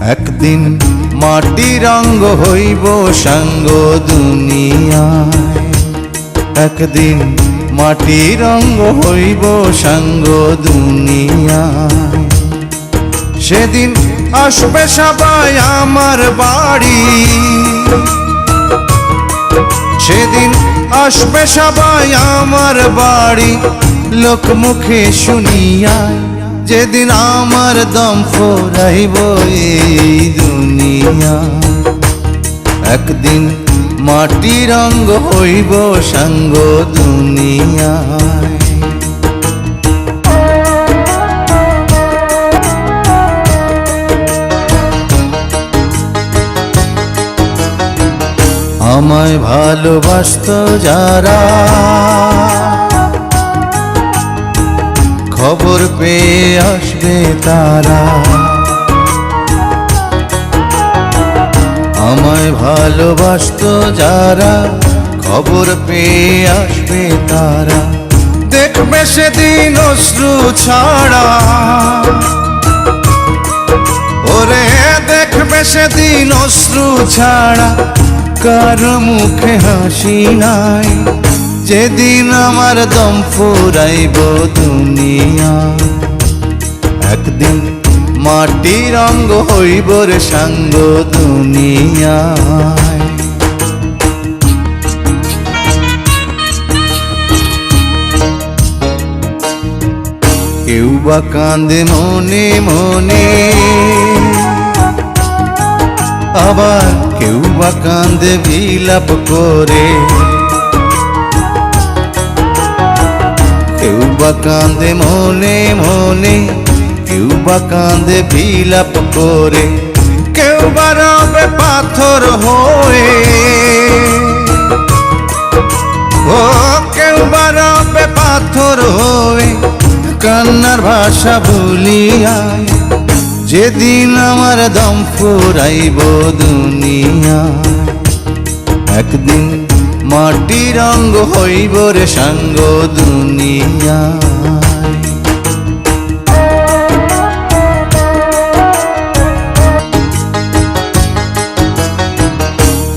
একদিন মাটি রঙ্গ হইব সাঙ্গ দুনিয়ায়। একদিন মাটি রঙ্গ হইব সাঙ্গ দুনিয়ায়। সেদিন আসবে সবাই আমার বাড়ি। সেদিন আসবে সবাই আমার বাড়ি। লোক মুখে শুনিয়া যেদিন আমার দম ফোরাইব এই দুনিয়া, একদিন মাটি রঙ্গ হইব সাঙ্গ দুনিয়ায়। আমায় ভালোবাসত যারা খবর পেয়ে আসবে তারা। আমায় ভালোবাসত যারা, খবর পেয়ে আসবে তারা। দেখবে সেদিন অশ্রু ছাড়া। ওরে, দেখবে সেদিন অশ্রু ছাড়া। কার মুখে হাসি নাই। যেদিন আমার দম ফুরাইব দুনিয়া, একদিন মাটি রঙ্গ হইব রে সাঙ্গ দুনিয়ায়। কেউ বা কান্দে মনে মনে, আবার কেউ বা কান্দে বিলাপ করে। কেউ বা কান্দে মনে মনে, কেউ বা কান্দে বিলাপ করে, কেউ বা রবে পাথর হয়ে। ও, কেউ বা রবে পাথর হয়ে, কান্নার ভাষা ভুলিয়ায় যেদিন আমার দম ফুরাইব দুনিয়া। একদিন মাটি রঙ্গ হইব রে সাঙ্গ দুনিয়া।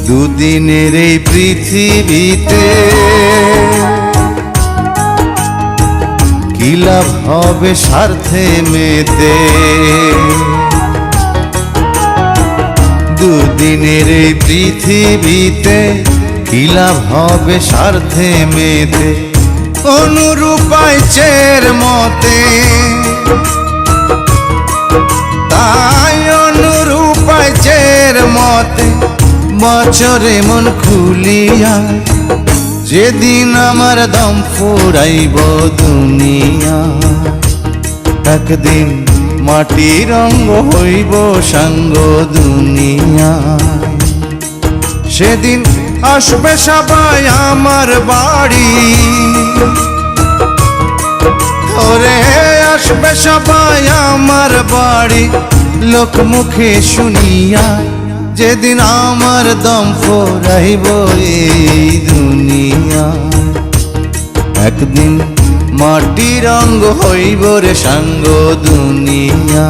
দুদিনের এই পৃথিবীতে কি লাভ হবে স্বার্থে মেতে? দুদিনের এই পৃথিবীতে কি লাভ হবে স্বার্থে মেতে? অনুরূপায় চের মতে। তাই অনুরূপায় চের মতে বছরে মন খুলিয়া যেদিন আমার দম ফুরাইব দুনিয়া, একদিন মাটি রঙ্গ হইব সাঙ্গ দুনিয়া। সেদিন আসবে সবাই আমার বাড়ি। ওরে, আসবে সবাই আমার বাড়ি। লোক মুখে শুনিয়া যেদিন আমার দম ফোরাইব এই দুনিয়া। একদিন মাটি রঙ্গ হইব রে সাঙ্গ দুনিয়া।